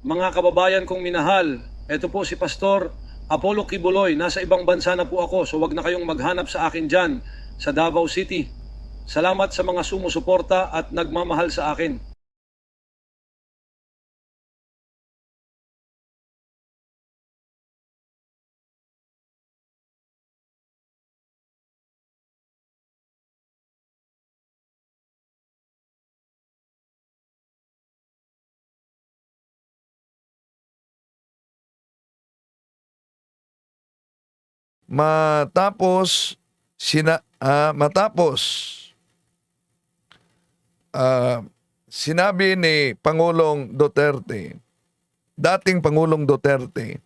Mga kababayan kong minahal, ito po si Pastor Apollo Kibuloy. Nasa ibang bansa na po ako, so wag na kayong maghanap sa akin dyan sa Davao City. Salamat sa mga sumusuporta at nagmamahal sa akin. Matapos sina ah, matapos ah, sinabi ni Pangulong Duterte dating Pangulong Duterte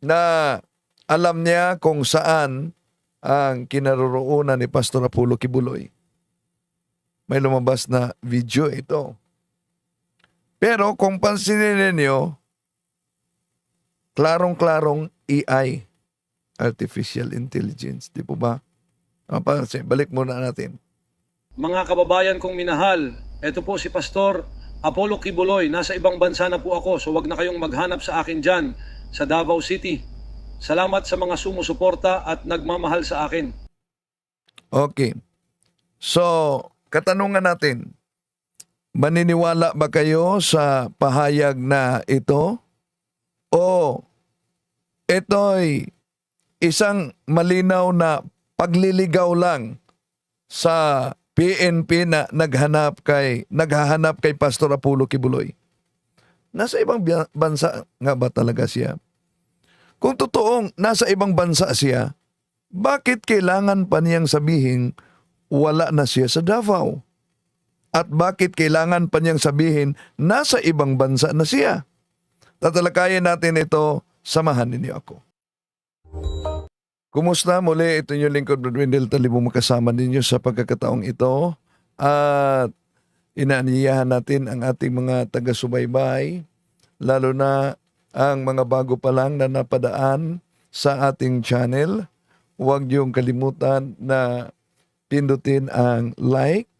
na alam niya kung saan ang kinaroroonan ni Pastor Apollo Kibuloy. May lumabas na video ito. Pero kung pansinin ninyo, klarong-klarong AI artificial intelligence. Di po ba? Ah, pa- sige, balik muna natin. Mga kababayan kong minahal, ito po si Pastor Apollo Kibuloy. Nasa ibang bansa na po ako, so wag na kayong maghanap sa akin dyan sa Davao City. Salamat sa mga sumusuporta at nagmamahal sa akin. Okay. So, katanungan natin, maniniwala ba kayo sa pahayag na ito? O ito'y isang malinaw na pagliligaw lang sa PNP na naghanap kay naghahanap kay Pastor Apollo Kibuloy. Nasa ibang bansa nga ba talaga siya? Kung totoong nasa ibang bansa siya, bakit kailangan pa niyang sabihin wala na siya sa Davao? At bakit kailangan pa niyang sabihin nasa ibang bansa na siya? Tatalakayin natin ito, samahan ninyo ako. Kumusta? Muli, ito yung lingkod Brad Wendell Talibong makasama ninyo sa pagkakataong ito. At inaaniyahan natin ang ating mga taga-subaybay, lalo na ang mga bago pa lang na napadaan sa ating channel. Huwag niyong kalimutan na pindutin ang like.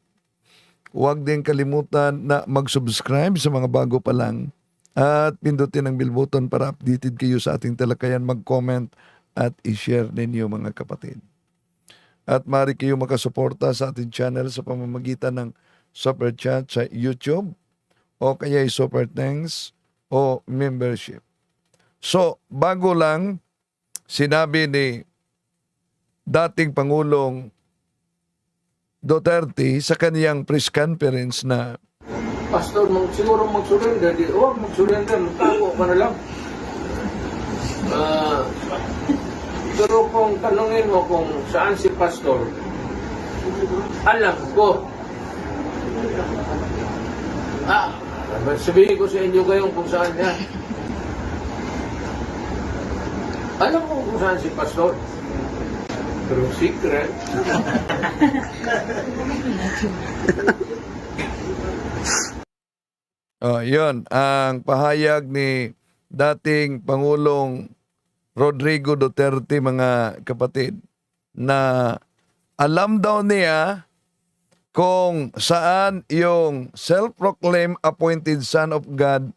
Huwag din kalimutan na mag-subscribe sa mga bago pa lang at pindutin ang bell button para updated kayo sa ating talakayan, mag-comment at i-share ninyo mga kapatid. At mari kayo makasuporta sa ating channel sa pamamagitan ng Super Chat sa YouTube o kaya Super Thanks o membership. So, bago lang, sinabi ni dating Pangulong Duterte sa kaniyang press conference na Pastor, mag, siguro mag-surrender. Huwag mag-surrender. Magtago ka na lang. Ah, pero kung tanungin mo kung saan si Pastor, alam ko. Ah, sabihin ko sa inyo kayong kung saan niya. Alam ko kung saan si Pastor. Pero secret. Oh, yun, ang pahayag ni dating Pangulong Rodrigo Duterte mga kapatid na alam daw niya kung saan yung self-proclaimed appointed son of God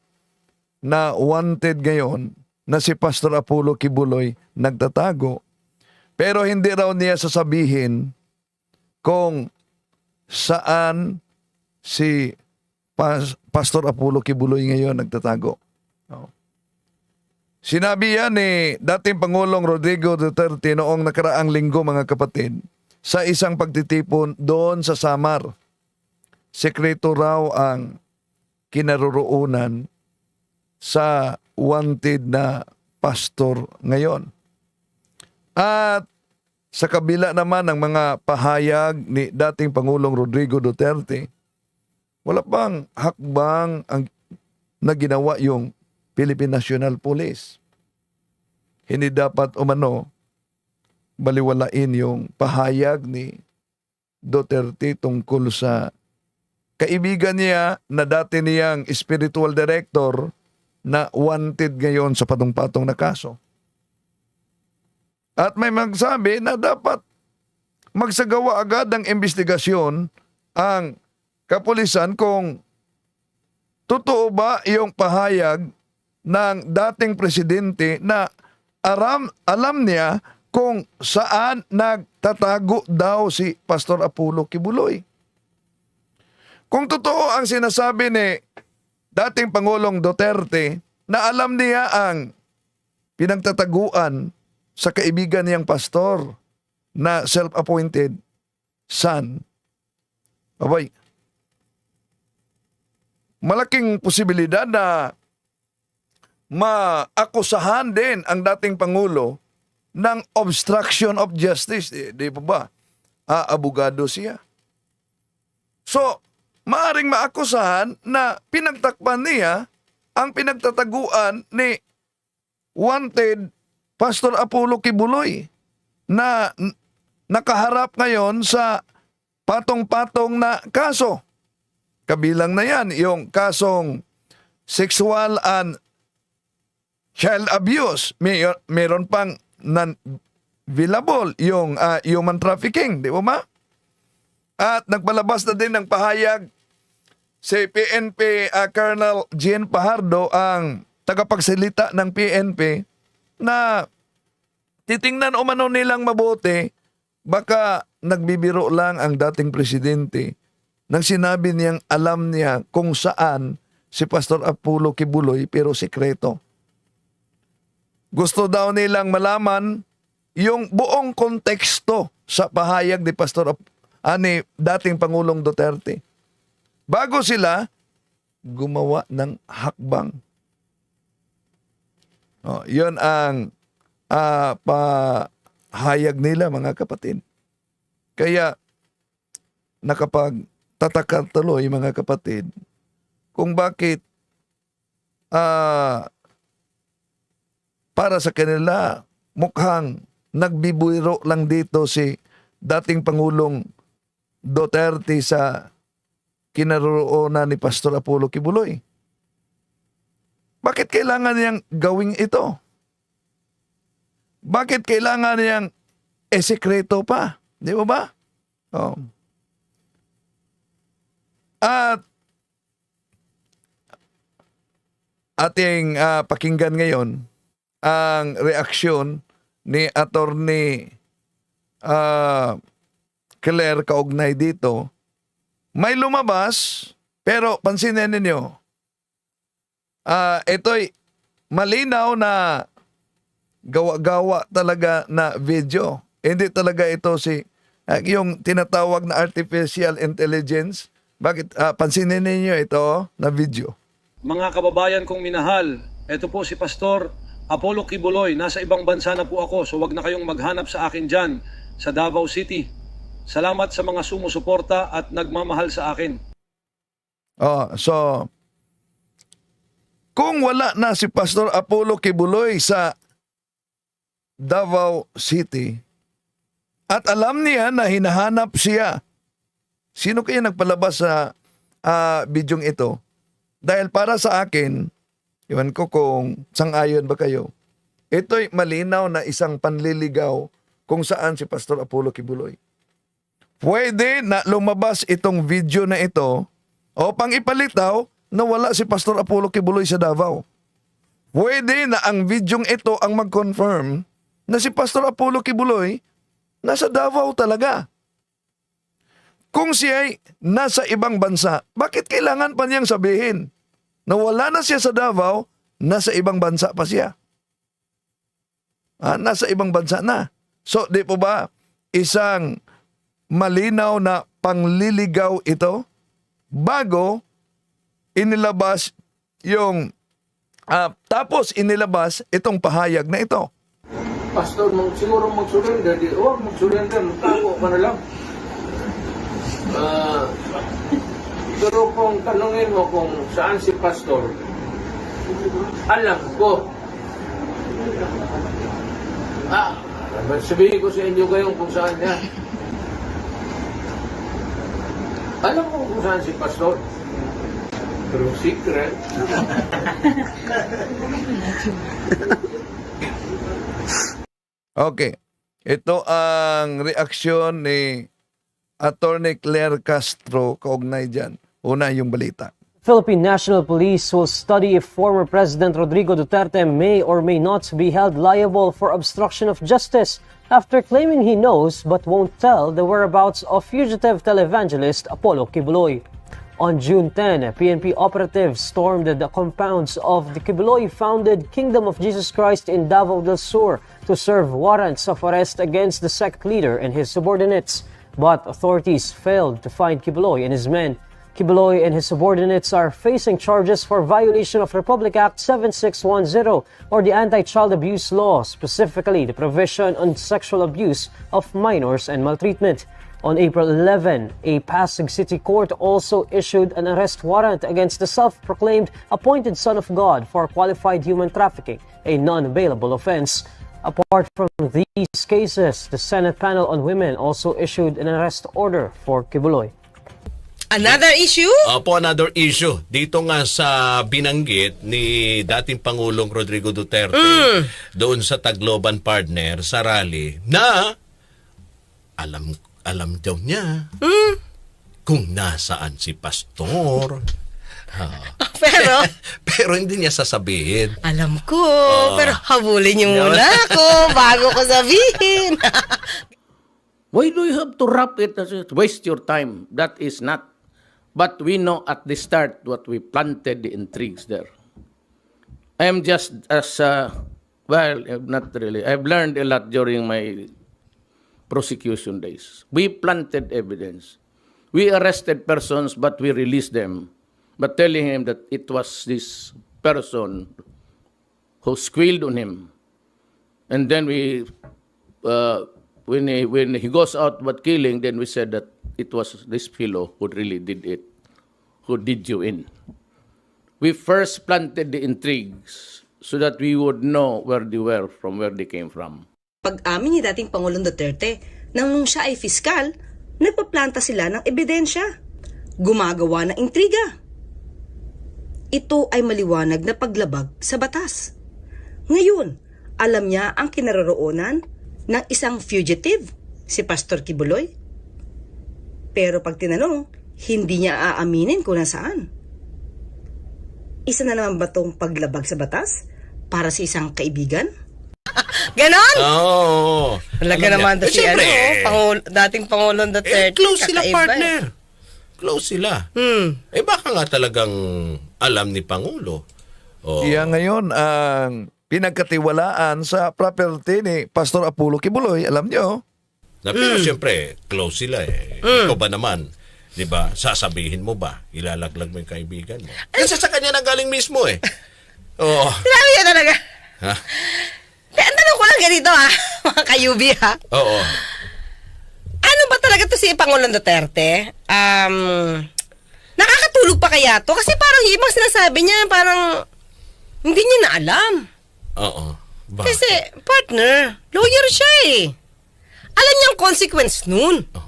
na wanted ngayon na si Pastor Apollo Kibuloy nagtatago. Pero hindi raw niya sasabihin kung saan si Pas- Pastor Apollo Kibuloy ngayon nagtatago. Oh. Sinabi yan ni dating Pangulong Rodrigo Duterte noong nakaraang linggo mga kapatid sa isang pagtitipon doon sa Samar. Sekreto raw ang kinaroroonan sa wanted na pastor ngayon. At sa kabila naman ng mga pahayag ni dating Pangulong Rodrigo Duterte, wala pang hakbang ang na ginawa yung Philippine National Police. Hindi dapat umano baliwalain yung pahayag ni Duterte tungkol sa kaibigan niya na dati niyang spiritual director na wanted ngayon sa patong-patong na kaso. At may magsabi na dapat magsagawa agad ng investigasyon ang kapulisan kung totoo ba yung pahayag ng dating presidente na aram, alam niya kung saan nagtatago daw si Pastor Apollo Kibuloy? Kung totoo ang sinasabi ni dating Pangulong Duterte na alam niya ang pinagtataguan sa kaibigan niyang pastor na self-appointed son. Abay, malaking posibilidad na maakusahan din ang dating Pangulo ng obstruction of justice. Di, di pa ba? Ah, abogado siya. So, maaring maakusahan na pinagtakpan niya ang pinagtataguan ni wanted Pastor Apollo Kibuloy na nakaharap ngayon sa patong-patong na kaso. Kabilang na yan yung kasong sexual and child abuse. May, meron pang non-billable yung ah, human trafficking, di ba ma? At nagpalabas na din ng pahayag si PNP ah, Colonel Jean Pahardo ang tagapagsalita ng PNP na titingnan umano nilang mabuti baka nagbibiro lang ang dating presidente nang sinabi niyang alam niya kung saan si Pastor Apollo Kibuloy pero sekreto. Gusto daw nilang malaman yung buong konteksto sa pahayag ni Pastor Ap- ah, dating Pangulong Duterte. Bago sila gumawa ng hakbang. Oh, 'Yon ang ah, pahayag nila mga kapatid. Kaya nakapag tataka tuloy mga kapatid kung bakit ah para sa kanila mukhang nagbibiro lang dito si dating Pangulong Duterte sa kinaroroonan ni Pastor Apollo Kibuloy. Bakit kailangan niyang gawing ito? Bakit kailangan niyang esekreto pa? Di ba ba? Oh. At ating ah, pakinggan ngayon ang reaksyon ni Attorney ah, Claire kaugnay dito. May lumabas, pero pansinin ninyo, ah ito'y malinaw na gawa-gawa talaga na video. Hindi talaga ito si ah, yung tinatawag na artificial intelligence. Bakit ah, pansinin ninyo ito na video? Mga kababayan kong minahal, ito po si Pastor Apollo Kibuloy. Nasa ibang bansa na po ako, so wag na kayong maghanap sa akin dyan sa Davao City. Salamat sa mga sumusuporta at nagmamahal sa akin. Oh, so kung wala na si Pastor Apollo Kibuloy sa Davao City at alam niya na hinahanap siya, sino kaya nagpalabas sa ah, bidyong ito? Dahil para sa akin, iwan ko kung sangayon ba kayo, ito'y malinaw na isang panliligaw kung saan si Pastor Apollo Kibuloy. Pwede na lumabas itong video na ito o pang ipalitaw na wala si Pastor Apollo Kibuloy sa Davao. Pwede na ang videong ito ang mag-confirm na si Pastor Apollo Kibuloy nasa Davao talaga. Kung siya nasa ibang bansa, bakit kailangan pa niyang sabihin na wala na siya sa Davao, nasa ibang bansa pa siya? Ah, nasa ibang bansa na. So, di po ba isang malinaw na pangliligaw ito bago inilabas yung ah, tapos inilabas itong pahayag na ito. Pastor, mag, siguro mag-surrender. Huwag mag-surrender. Magtago ka na lang. Ah, pero kung tanungin mo kung saan si Pastor, alam ko. Ah, sabihin ko sa inyo ngayon kung saan niya. Alam ko kung saan si Pastor. Pero secret. Okay. Ito ang reaksyon ni Attorney Claire Castro kaugnay dyan. Una yung balita. Philippine National Police will study if former President Rodrigo Duterte may or may not be held liable for obstruction of justice after claiming he knows but won't tell the whereabouts of fugitive televangelist Apollo Kibuloy. On June 10, PNP operatives stormed the compounds of the Kibuloy-founded Kingdom of Jesus Christ in Davao del Sur to serve warrants of arrest against the sect leader and his subordinates. But authorities failed to find Kibuloy and his men. Kibuloy and his subordinates are facing charges for violation of Republic Act 7610 or the Anti-Child Abuse Law, specifically the provision on sexual abuse of minors and maltreatment. On April 11, a Pasig City court also issued an arrest warrant against the self-proclaimed appointed son of God for qualified human trafficking, a non-bailable offense. Apart from these cases, the Senate panel on women also issued an arrest order for Kibuloy. Another issue? Opo, another issue. Dito nga sa binanggit ni dating Pangulong Rodrigo Duterte doon sa Tagloban Partner sa rally na alam alam daw niya kung nasaan si Pastor. Ah. Pero, Pero hindi niya sasabihin. alam ko. Pero habulin niyo muna ako bago ko sabihin. Why do you have to wrap it? Waste your time. That is not. But we know at the start what we planted the intrigues there. I am just as, uh, well, not really. I've learned a lot during my prosecution days. We planted evidence. We arrested persons, but we released them. But telling him that it was this person who squealed on him. And then we, uh, when, he, when he goes out but killing, then we said that it was this fellow who really did it, who did you in. We first planted the intrigues so that we would know where they were from where they came from. Pag-amin ni dating Pangulong Duterte nang siya ay fiskal, nagpaplanta sila ng ebidensya. Gumagawa ng intriga. Ito ay maliwanag na paglabag sa batas. Ngayon, alam niya ang kinaroroonan ng isang fugitive, si Pastor Kibuloy. Pero pag tinanong, hindi niya aaminin kung nasaan. Isa na naman ba tong paglabag sa batas para sa isang kaibigan? Ganon? Oo. Talaga Alam naman to Eh, si ano, Pangulo, dating Pangulong eh, Duterte. close sila kakaiba eh. partner. Close sila. Hmm. Eh baka nga talagang alam ni Pangulo. Oh. Siya ngayon ang pinagkatiwalaan sa property ni Pastor Apollo Kibuloy. Alam nyo? Na, pero Hmm. siyempre, close sila eh. Ikaw ba naman, di ba, sasabihin mo ba, ilalaglag mo yung kaibigan mo? Kasi sa kanya na galing mismo eh. Oo. Grabe yan talaga. Ha? Kaya ang tanong ko lang ganito ha, mga kayubi ha. Oo. Ano ba talaga to si Pangulong Duterte? Um, nakakatulog pa kaya to? Kasi parang yung ibang sinasabi niya, parang hindi niya na alam. Oo. Bakit? Kasi, partner, lawyer siya eh. Alam niya ang consequence nun. Oh.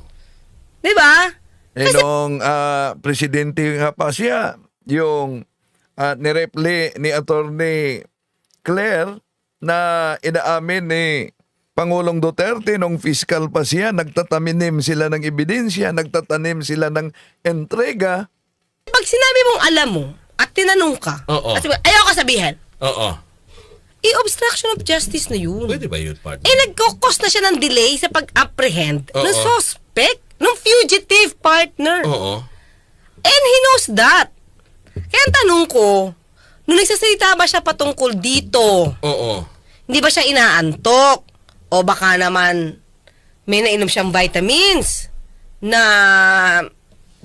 Di ba? Eh, nung ah, presidente nga pa siya, yung uh, nirepli ni Attorney Claire na inaamin ni Pangulong Duterte nung fiscal pa siya, nagtataminim sila ng ebidensya, nagtatanim sila ng entrega. Pag sinabi mong alam mo, at tinanong ka, Oo. at sabi, ayaw ka sabihin, Oo. I-obstruction of justice na yun. Pwede ba yun, partner? Eh, nagkukos na siya ng delay sa pag-apprehend ng suspect, ng fugitive partner. Oo. And he knows that. Kaya ang tanong ko, nung nagsasalita ba siya patungkol dito, Oo. hindi ba siya inaantok? O baka naman may nainom siyang vitamins na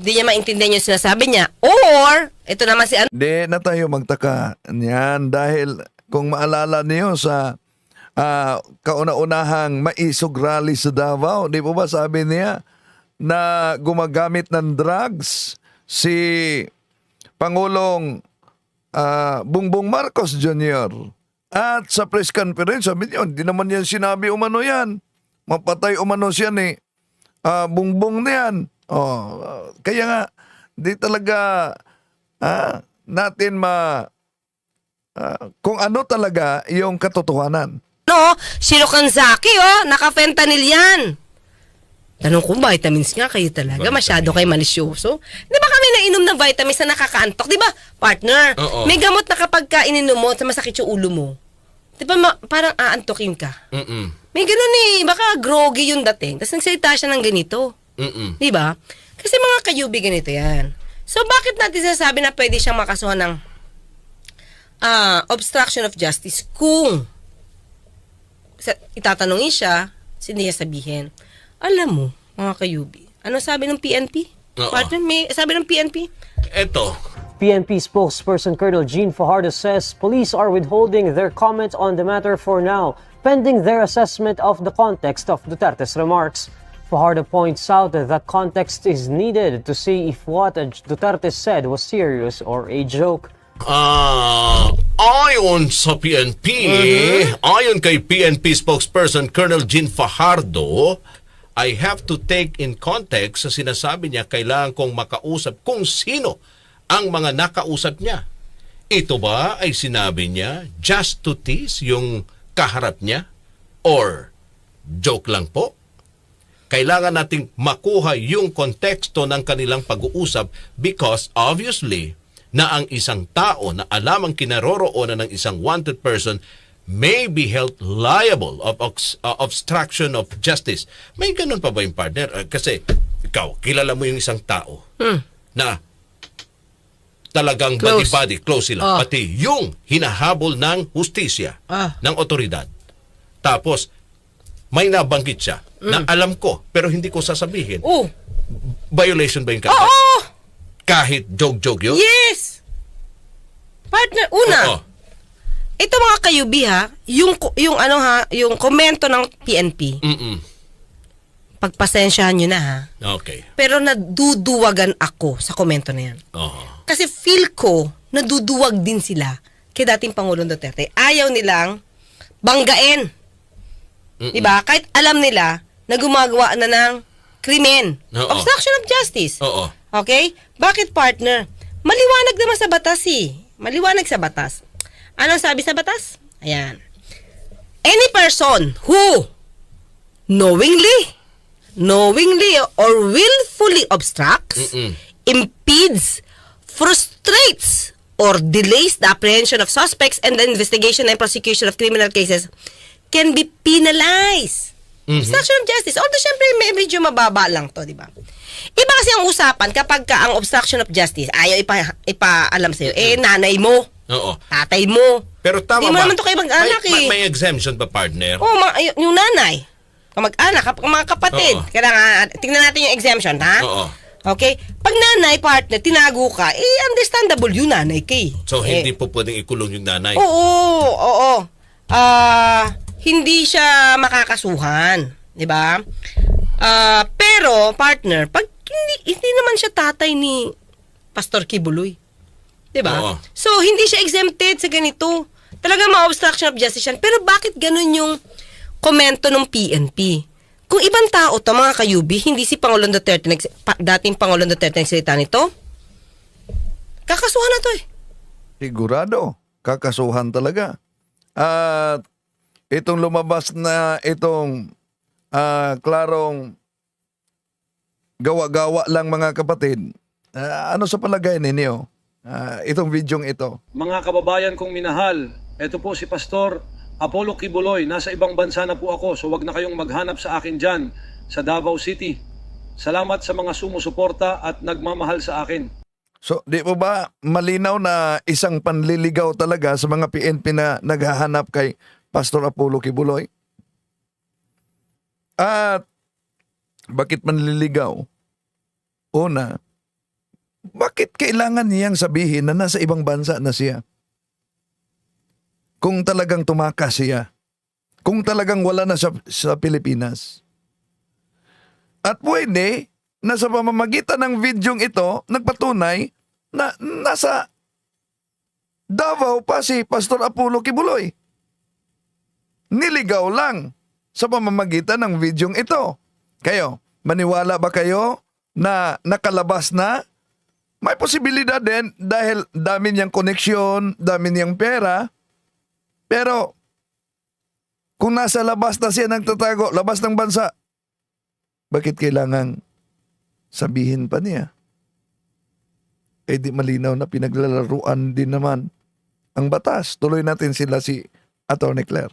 hindi niya maintindihan yung sinasabi niya. Or, ito naman si ano, Di na tayo magtaka niyan dahil kung maalala niyo sa ah, kauna-unahang maisog rally sa Davao, di po ba sabi niya na gumagamit ng drugs si Pangulong ah, Bongbong Marcos Jr. At sa press conference, sabi niyo, hindi naman yan sinabi umano yan. Mapatay umano siya ni ah, Bongbong na yan. Oh, ah, kaya nga, di talaga ah, natin ma ah, kung ano talaga yung katotohanan. si Rokanzaki, oh, naka-fentanyl yan. Tanong ko, vitamins nga kayo talaga. Masyado kayo malisyoso. Di ba kami nainom ng vitamins na nakakaantok? Di ba, partner? Oo. May gamot na kapag ka ininom mo, sa masakit yung ulo mo. Di ba, ma- parang aantokin ka. Mm-mm. May ganun eh. Baka groggy yung dating. Tapos nagsalita siya ng ganito. Mm-mm. Di ba? Kasi mga kayubi ganito yan. So, bakit natin sasabi na pwede siyang makasuhan ng ah, obstruction of justice kung sa, itatanungin siya, hindi niya sabihin, alam mo, mga kayubi, ano sabi ng PNP? Oo. Partner, may sabi ng PNP? Eto, PNP spokesperson Colonel Jean Fajardo says police are withholding their comment on the matter for now, pending their assessment of the context of Duterte's remarks. Fajardo points out that context is needed to see if what Duterte said was serious or a joke. Ah, ayon sa PNP, ayon kay PNP spokesperson Colonel Jean Fajardo, I have to take in context sa sinasabi niya kailangan kong makausap kung sino ang mga nakausap niya. Ito ba ay sinabi niya just to tease yung kaharap niya? Or joke lang po? Kailangan nating makuha yung konteksto ng kanilang pag-uusap because obviously na ang isang tao na alam ang kinaroroonan ng isang wanted person may be held liable of uh, obstruction of justice. May ganun pa ba yung partner? Uh, kasi ikaw, kilala mo yung isang tao na talagang Close. body-body, close sila. Ah. Pati yung hinahabol ng hustisya, Ah. ng otoridad. Tapos, may nabanggit siya na alam ko pero hindi ko sasabihin. Oh, Violation ba yung oo! kagad? Kahit joke-joke yun? Yes! Partner, una, Oo. ito mga kayubi ha, yung, yung ano ha, yung komento ng PNP, Mm-mm. pagpasensyahan nyo na ha, Okay. pero naduduwagan ako sa komento na yan. Oo. Kasi feel ko, naduduwag din sila kay dating Pangulong Duterte. Ayaw nilang banggain. Di ba? Kahit alam nila na gumagawa na ng krimen. Oo. Obstruction of justice. Oo. Okay? Bakit partner? Maliwanag naman sa batas eh. Maliwanag sa batas. Ano sabi sa batas? Ayan. Any person who knowingly, knowingly or willfully obstructs, Mm-mm. impedes, frustrates, or delays the apprehension of suspects and the investigation and prosecution of criminal cases can be penalized. Obstruction of justice. Although, syempre, may medyo mababa lang to, di ba? Iba kasi ang usapan kapag ka ang obstruction of justice, ayaw ipa, ipaalam sa'yo, eh, nanay mo, Oo. tatay mo. Pero tama Di mo ba? naman to kayo mag-anak may, may, eh. may exemption ba, partner? Oh, mga, y- yung nanay, kamag-anak, kap- mga kapatid. Oo. Kaya nga, tingnan natin yung exemption, ha? Oo. Okay? Pag nanay, partner, tinago ka, eh, understandable yung nanay kay. So, eh, hindi po pwedeng ikulong yung nanay? Oo, oo. Ah, hindi siya makakasuhan, 'di ba? Ah, pero partner, pag hindi, hindi naman siya tatay ni Pastor Kibuloy. 'Di ba? Oo. So hindi siya exempted sa ganito. Talaga ma-obstruction of justice yan. Pero bakit ganun yung komento ng PNP? Kung ibang tao to, mga kayubi, hindi si Pangulong Duterte, nags- pa, dating Pangulong Duterte nagsalita nito, kakasuhan na to eh. Sigurado, kakasuhan talaga. At itong lumabas na itong ah, klarong gawa-gawa lang mga kapatid, ah, ano sa palagay ninyo? Ah, itong videong ito. Mga kababayan kong minahal, ito po si Pastor Apollo Kibuloy. Nasa ibang bansa na po ako, so wag na kayong maghanap sa akin dyan sa Davao City. Salamat sa mga sumusuporta at nagmamahal sa akin. So, di po ba malinaw na isang panliligaw talaga sa mga PNP na naghahanap kay Pastor Apollo Kibuloy? At bakit manliligaw? Una, bakit kailangan niyang sabihin na nasa ibang bansa na siya? Kung talagang tumakas siya. Kung talagang wala na sa, sa Pilipinas. At pwede na sa pamamagitan ng videong ito, nagpatunay na nasa Davao pa si Pastor Apollo Kibuloy. Niligaw lang sa pamamagitan ng videong ito. Kayo, maniwala ba kayo na nakalabas na? May posibilidad din dahil dami niyang koneksyon, dami niyang pera. Pero kung nasa labas na siya nagtatago, labas ng bansa, Bakit kailangan sabihin pa niya? Eh di malinaw na pinaglalaruan din naman ang batas. Tuloy natin sila si Atty. Claire.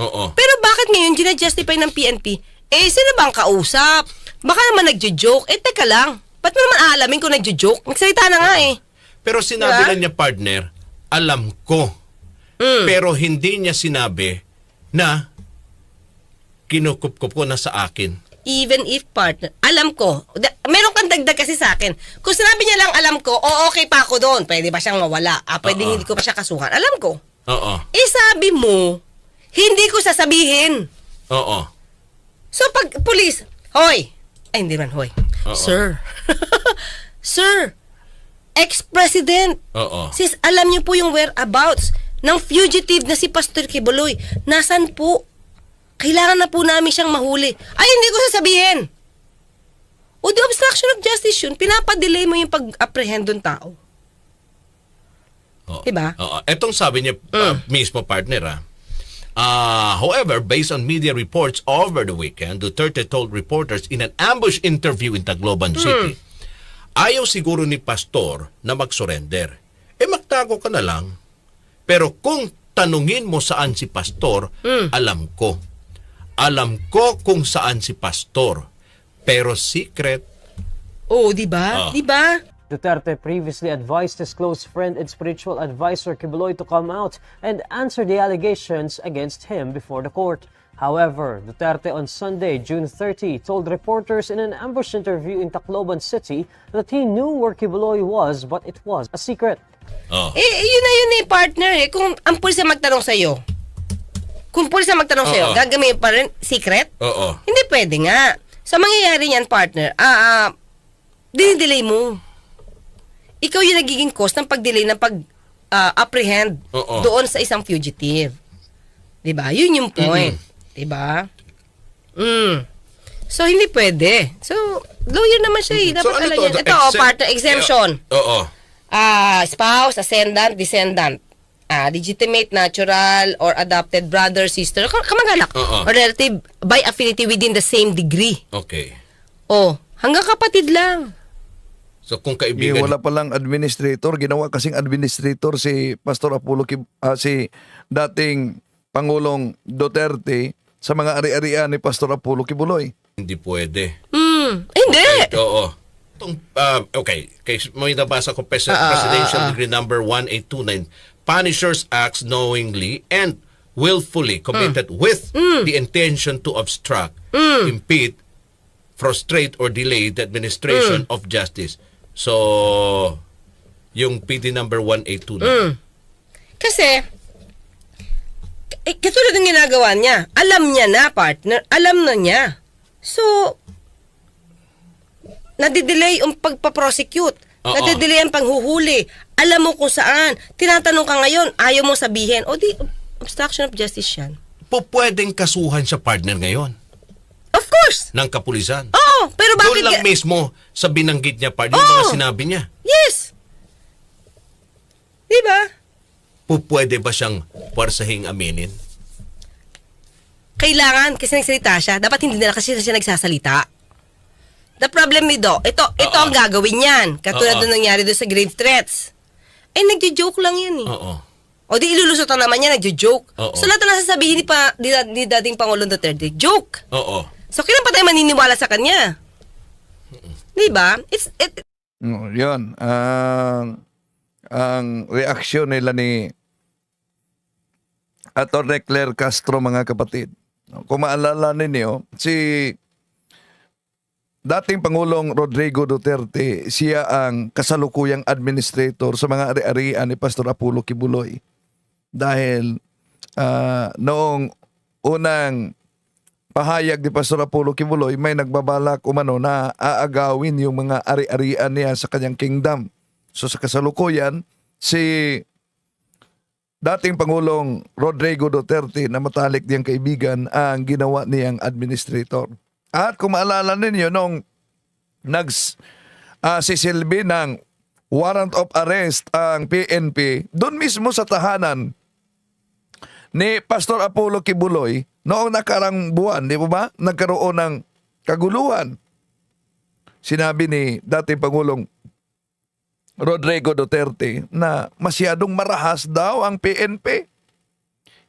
Oo. Pero bakit ngayon ginajustify ng PNP? Eh, sino bang kausap? Baka naman nagjo-joke. Eh, teka lang. Ba't mo naman aalamin kung nagjo-joke? Magsalita na nga eh. Pero sinabi Diba? lang niya, partner, alam ko. Mm. Pero hindi niya sinabi na kinukup ko na sa akin. Even if partner, alam ko, da, meron kang dagdag kasi sa akin. Kung sinabi niya lang alam ko, o okay pa ako doon, pwede ba siyang mawala? Ah, pwede Oo. hindi ko pa siya kasuhan. Alam ko. Oo. Eh sabi mo, hindi ko sasabihin. Oo. So pag police, hoy, ay hindi man hoy. Oo. Sir. Sir, ex-president. Oo. Sis, alam niyo po yung whereabouts ng fugitive na si Pastor Kibuloy. Nasaan po? Kailangan na po namin siyang mahuli. Ay, hindi ko sasabihin. O the obstruction of justice yun, pinapadelay mo yung pag-apprehend ng tao. Oo. Diba? Oo. Etong sabi niya uh, mismo partner ah. Uh, however, based on media reports over the weekend, Duterte told reporters in an ambush interview in Tacloban City, ayaw siguro ni Pastor na mag-surrender. Eh magtago ka na lang. Pero kung tanungin mo saan si Pastor, alam ko. Alam ko kung saan si Pastor. Pero secret, Oo, di ba? Ah. Di ba? Duterte previously advised his close friend and spiritual advisor Kibuloy to come out and answer the allegations against him before the court. However, Duterte on Sunday, June 30, told reporters in an ambush interview in Tacloban City that he knew where Kibuloy was but it was a secret. oh, Eh, yun na yun eh, partner eh. Kung ang pulis na magtanong sa'yo, kung pulis na magtanong sa'yo, Oo. gagamitin pa rin secret? oo. Hindi pwede nga. So, mangyayari niyan, partner, ah, ah, dinidelay mo. Ikaw yung nagiging cause ng pag-delay ng pag-apprehend Oo. doon sa isang fugitive. 'Di ba? Yun yung point. 'Di ba? Mm. So, hindi pwede. So, lawyer naman siya eh. Dapat So, ano to? Ito, oh, Exempt- partner, exemption. Oo. Ah, spouse, ascendant, descendant. Ah, legitimate, natural, or adopted brother, sister, kam- kamag-anak, Oo. or relative by affinity within the same degree. Okay. Oh, hanggang kapatid lang. So kung Eh, kaibigan wala palang administrator. Ginawa kasing administrator si Pastor Apollo ah, si dating Pangulong Duterte sa mga ari-arian ni Pastor Apollo Kibuloy. hindi pwede. Hmm, hindi. Oo. Itong, ah, okay, kay may nabasa ko pres- Presidential Decree number 1829, punishers acts knowingly and willfully committed with the intention to obstruct, impede, frustrate or delay the administration of justice. So, yung PD number 1829. Kasi, eh, katulad ng ginagawa niya, alam niya na, partner, alam na niya. So, nadidelay ang pagpaprosecute. Oo. Nadidelay ang panghuhuli. Alam mo kung saan. Tinatanong ka ngayon, ayaw mo sabihin. O di, obstruction of justice yan. Po pwedeng kasuhan sa partner ngayon Of course! ng kapulisan. Oo, pero bakit... Doon lang mismo sa binanggit niya partner, yung mga Oo. sinabi niya. Yes! Diba? Po pwede ba siyang puwersahing aminin? kailangan kasi nagsalita siya. Dapat hindi na kasi siya nagsasalita. The problem nito, ito, ito Oo. ang gagawin niyan. Katulad Oo. nung nangyari doon sa grave threats. Eh, nagjo-joke lang yan eh. Oo. O di ilulusotan naman niya, nagjo-joke. Oo. So lahat na nasasabihin ni, pa, ni, ni dating Pangulong Duterte, joke. Oo. So kailan pa tayo maniniwala sa kanya? Di ba? It's, it, No, yun. Ang ang reaksyon nila ni Atty. Claire Castro mga kapatid. Kung maalala ninyo, si dating Pangulong Rodrigo Duterte, siya ang kasalukuyang administrator sa mga ari-arian ni Pastor Apollo Kibuloy. Dahil ah, noong unang pahayag ni Pastor Apollo Kibuloy, may nagbabalak umano na aagawin yung mga ari-arian niya sa kanyang kingdom. So sa kasalukuyan, si dating Pangulong Rodrigo Duterte na matalik niyang kaibigan ang ginawa niyang administrator. At kung maalala ninyo, nung nags ah, sisilbi ng warrant of arrest ang PNP, doon mismo sa tahanan ni Pastor Apollo Kibuloy noong nakarang buwan, di ba? Nagkaroon ng kaguluhan. Sinabi ni dating Pangulong Rodrigo Duterte na masyadong marahas daw ang PNP.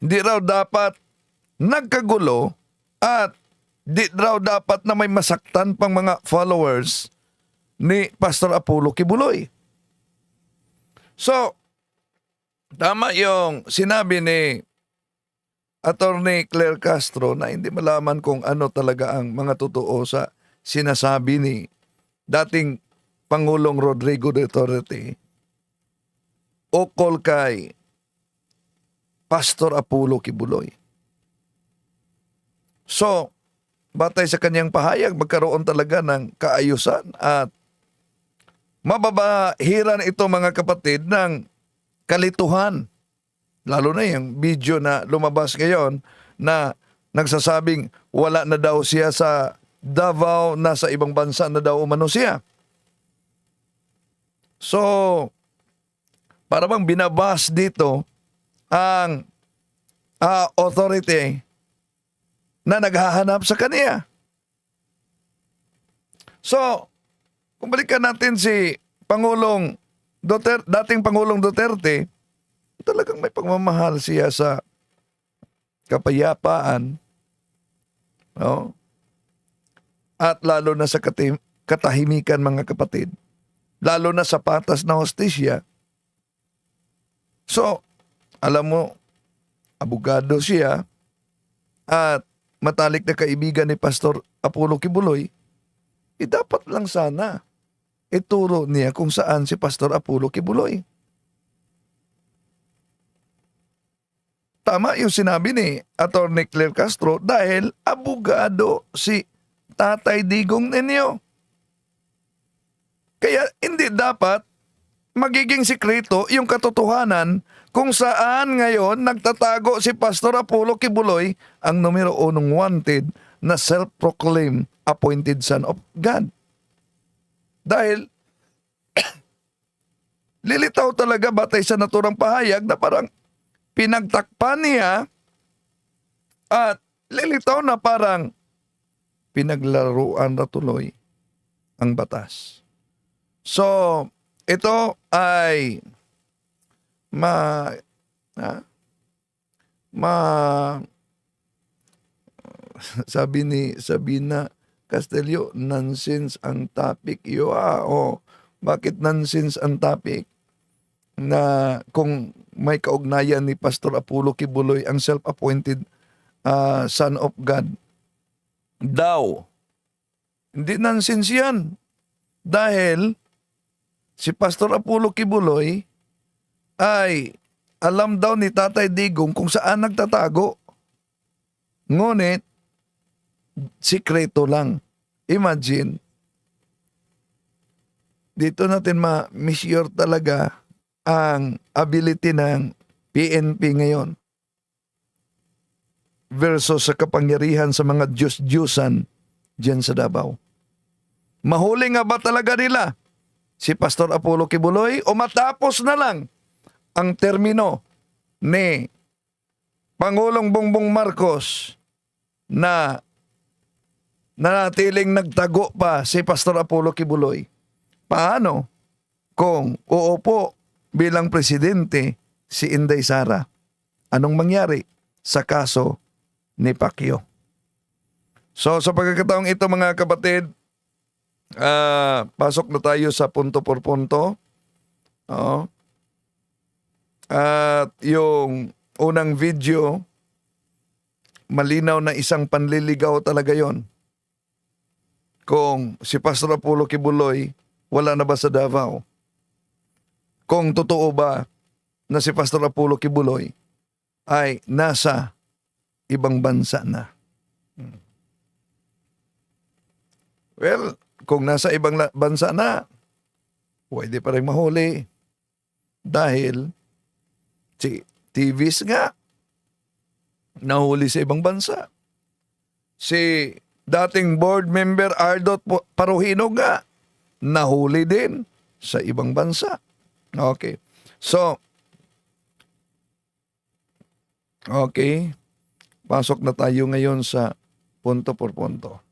Hindi raw dapat nagkagulo at di raw dapat na may masaktan pang mga followers ni Pastor Apollo Kibuloy. So, tama yung sinabi ni Attorney Claire Castro na hindi malaman kung ano talaga ang mga totoo sa sinasabi ni dating Pangulong Rodrigo Duterte ukol kay Pastor Apollo Kibuloy. So, batay sa kanyang pahayag, magkaroon talaga ng kaayusan at mababahiran ito mga kapatid ng kalituhan. Lalo na yung video na lumabas ngayon na nagsasabing wala na daw siya sa Davao, nasa ibang bansa na daw umano siya. So, para bang binabas dito ang ah, authority na naghahanap sa kanya. So, kung natin si Pangulong Duterte, dating Pangulong Duterte, talagang may pagmamahal siya sa kapayapaan. No? At lalo na sa katahimikan mga kapatid. Lalo na sa patas na hostisya. So, alam mo, abogado siya at matalik na kaibigan ni Pastor Apollo Kibuloy, eh dapat lang sana ituro niya kung saan si Pastor Apollo Kibuloy. Tama yung sinabi ni Atty. Claire Castro dahil abogado si Tatay Digong ninyo. Kaya hindi dapat magiging sikreto yung katotohanan kung saan ngayon nagtatago si Pastor Apollo Kibuloy ang numero unong wanted na self-proclaimed appointed son of God. Dahil lilitaw talaga batay sa naturang pahayag na parang pinagtakpan niya at lilitaw na parang pinaglaruan na tuloy ang batas. So, ito ay ma ha? ma sabi ni Sabina Castelio, nonsense ang topic. Yo, ah, oh, bakit nonsense ang topic? Na kung may kaugnayan ni Pastor Apollo Kibuloy ang self-appointed ah, son of God daw. Hindi nonsense yan. Dahil si Pastor Apollo Kibuloy ay alam daw ni Tatay Digong kung saan nagtatago. Ngunit, sikreto lang. Imagine, dito natin ma-measure talaga ang ability ng PNP ngayon versus sa kapangyarihan sa mga Diyos-Diyosan dyan sa Davao. Mahuli nga ba talaga nila si Pastor Apollo Kibuloy o matapos na lang ang termino ni Pangulong Bongbong Marcos na nanatiling nagtago pa si Pastor Apollo Kibuloy. Paano kung uupo bilang presidente si Inday Sara? Anong mangyari sa kaso ni Pacquiao? So sa pagkakataong ito mga kapatid, ah, pasok na tayo sa punto por punto. Oo. At yung unang video, malinaw na isang panliligaw talaga yon. Kung si Pastor Apollo Kibuloy wala na ba sa Davao? Kung totoo ba na si Pastor Apollo Kibuloy ay nasa ibang bansa na? Well, kung nasa ibang bansa na, pwede pa rin mahuli. Dahil si TVs nga, nahuli sa ibang bansa. Si dating board member Ardot Paruhino nga, nahuli din sa ibang bansa. Okay. So, okay. Pasok na tayo ngayon sa punto por punto.